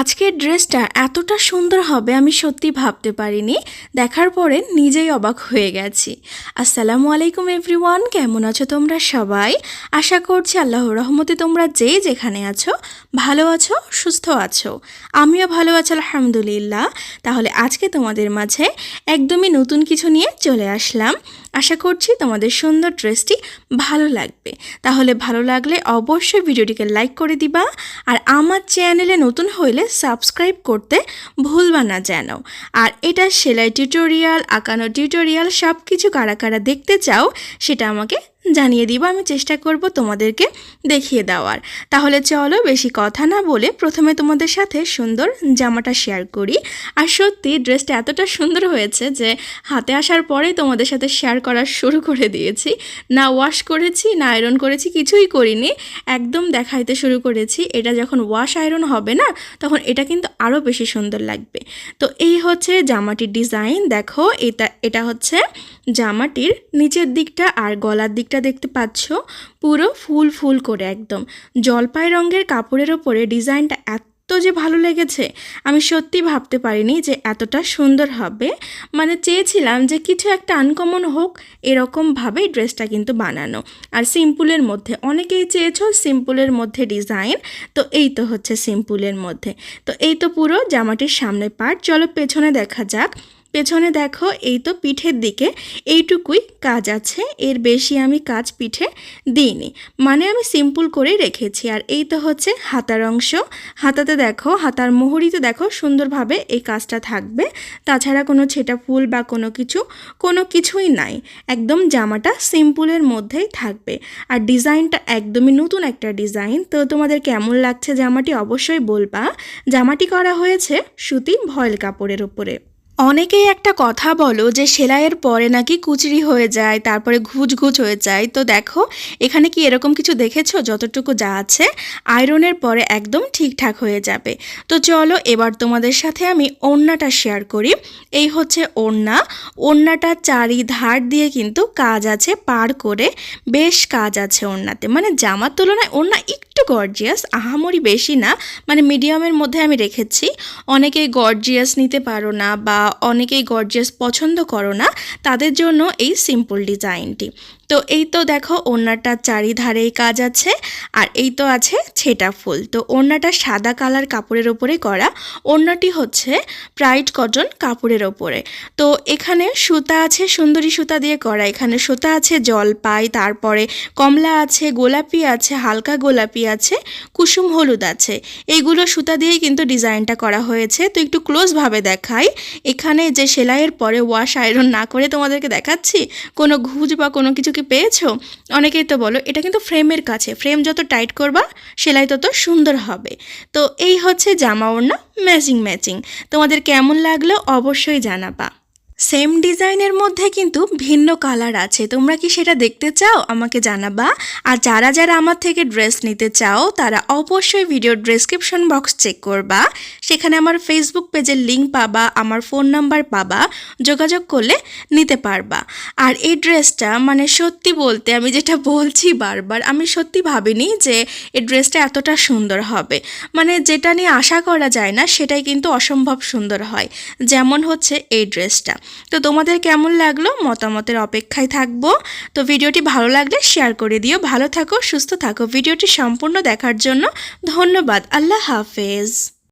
আজকের ড্রেসটা এতটা সুন্দর হবে আমি সত্যি ভাবতে পারিনি। দেখার পরে নিজেই অবাক হয়ে গেছি। আসসালামু আলাইকুম এভরিওয়ান, কেমন আছো তোমরা সবাই? আশা করছি আল্লাহর রহমতে তোমরা যে যেখানে আছো, ভালো আছো, সুস্থ আছো। আমিও ভালো আছি, আলহামদুলিল্লাহ। তাহলে আজকে তোমাদের মাঝে একদমই নতুন কিছু নিয়ে চলে আসলাম। আশা করছি তোমাদের সুন্দর ড্রেসটি ভালো লাগবে। তাহলে ভালো লাগলে অবশ্যই ভিডিওটিকে লাইক করে দিবা। আর আমার চ্যানেলে নতুন হইলে সাবস্ক্রাইব করতে ভুলবা না যেন। আর এটা সেলাই টিউটোরিয়াল, আঁকানো টিউটোরিয়াল সব কিছু কারা কারা দেখতে চাও, সেটা আমাকে জানিয়ে দিব, আমি চেষ্টা করব তোমাদেরকে দেখিয়ে দেওয়ার। তাহলে চলো বেশি কথা না বলে প্রথমে তোমাদের সাথে সুন্দর জামাটা শেয়ার করি। আর সত্যি ড্রেসটা এতটা সুন্দর হয়েছে যে হাতে আসার পরেই তোমাদের সাথে শেয়ার করা শুরু করে দিয়েছি। না ওয়াশ করেছি, না আয়রন করেছি, কিছুই করিনি। একদম দেখাইতে শুরু করেছি। এটা যখন ওয়াশ আয়রন হবে না, তখন এটা কিন্তু আরও বেশি সুন্দর লাগবে। তো এই হচ্ছে জামাটির ডিজাইন দেখো, এটা এটা হচ্ছে জামাটির নিচের দিকটা আর গলার দিকটা দেখতে পাচ্ছ? পুরো ফুল ফুল করে একদম। জলপাই রঙের কাপড়ের ওপরে ডিজাইনটা এত যে ভালো লেগেছে, আমি সত্যি ভাবতে পারিনি যে এতটা সুন্দর হবে। মানে চেয়েছিলাম যে কিছু একটা আনকমন হোক এরকমভাবে ড্রেসটা কিন্তু বানানো। আর সিম্পুলের মধ্যে, অনেকেই চেয়েছো সিম্পুলের মধ্যে ডিজাইন, তো এই তো হচ্ছে সিম্পুলের মধ্যে। তো এই তো পুরো জামাটির সামনে পার্ট চলো পেছনে দেখা যাক। পেছনে দেখো এই তো পিঠের দিকে এইটুকুই কাজ আছে, এর বেশি আমি কাজ পিঠে দিইনি। মানে আমি সিম্পল করে রেখেছি, আর এই তো হচ্ছে হাতার অংশ। হাতাতে দেখো, হাতার মোহরিতে দেখো সুন্দরভাবে এই কাজটা থাকবে। তাছাড়া কোনো ছেটা ফুল বা কোনো কিছু, কোনো কিছুই নাই। একদম জামাটা সিম্পলের মধ্যেই থাকবে। আর ডিজাইনটা একদমই নতুন একটা ডিজাইন, তো তোমাদের কেমন লাগছে জামাটি অবশ্যই বলবা। জামাটি করা হয়েছে সুতি ভয়েল কাপড়ের উপরে। অনেকেই একটা কথা বলো যে সেলাইয়ের পরে নাকি কুচরি হয়ে যায়, তারপরে ঘুচ ঘুচ হয়ে যায়। তো দেখো, এখানে কি এরকম কিছু দেখেছ? যতটুকু যা আছে, আয়রনের পরে একদম ঠিকঠাক হয়ে যাবে। তো চলো, এবার তোমাদের সাথে আমি ওড়নাটা শেয়ার করি। এই হচ্ছে ওড়না। ওড়নাটা চারি ধার দিয়ে কিন্তু কাজ আছে, পার করে বেশ কাজ আছে ওড়নাতে। মানে জামার তুলনায় ওড়না একটু গর্জিয়াস আহামরি বেশি না মানে মিডিয়ামের মধ্যে আমি রেখেছি। অনেকেই গর্জিয়াস নিতে পারো না বা অনেকেই গর্জিয়াস পছন্দ করো না, তাদের জন্য এই সিম্পল ডিজাইনটি তো এই তো দেখো, ওড়নাটা চারিধারেই কাজ আছে, আর এই তো আছে ছেটা ফুল। তো ওড়নাটা সাদা কালার কাপড়ের ওপরে করা, ওড়নাটি হচ্ছে প্রাইড কটন কাপড়ের ওপরে। তো এখানে সুতা আছে, সুন্দরী সুতা দিয়ে করা, এখানে সুতা আছে জল জলপাই, তারপরে কমলা আছে, গোলাপি আছে, হালকা গোলাপি আছে, কুসুম হলুদ আছে। এইগুলো সুতা দিয়েই কিন্তু ডিজাইনটা করা হয়েছে। তো একটু ক্লোজভাবে দেখাই। এখানে যে সেলাইয়ের পরে ওয়াশ আয়রন না করে তোমাদেরকে দেখাচ্ছি, কোনো ঘুজ বা কোনো কিছু কি পেয়েছ? অনেকেই তো বলো, এটা কিন্তু ফ্রেমের কাছে। ফ্রেম যত টাইট করবা, সেলাই তত সুন্দর হবে। তো এই হচ্ছে জামা ওড়না ম্যাচিং ম্যাচিং তোমাদের কেমন লাগল অবশ্যই জানাবা। সেম ডিজাইনের মধ্যে কিন্তু ভিন্ন কালার আছে। তোমরা কি সেটা দেখতে চাও? আমাকে জানাবা। আর যারা যারা আমার থেকে ড্রেস নিতে চাও, তারা অবশ্যই ভিডিওর ডেসক্রিপশন বক্স চেক করবা। সেখানে আমার ফেসবুক পেজের লিঙ্ক পাবা, আমার ফোন নাম্বার পাবা, যোগাযোগ করলে নিতে পারবা। আর এই ড্রেসটা মানে সত্যি বলতে আমি যেটা বলছি বারবার, আমি সত্যি ভাবিনি যে এই ড্রেসটা এতটা সুন্দর হবে। মানে যেটা নিয়ে আশা করা যায় না, সেটাই কিন্তু অসম্ভব সুন্দর হয়। যেমন হচ্ছে এই ড্রেসটা। তো তোমাদের কেমন লাগল? মতামতের অপেক্ষায় থাকব। তো ভিডিওটি ভালো লাগলে শেয়ার করে দিও। ভালো থাকো, সুস্থ থাকো। ভিডিওটি সম্পূর্ণ দেখার জন্য ধন্যবাদ। আল্লাহ হাফেজ।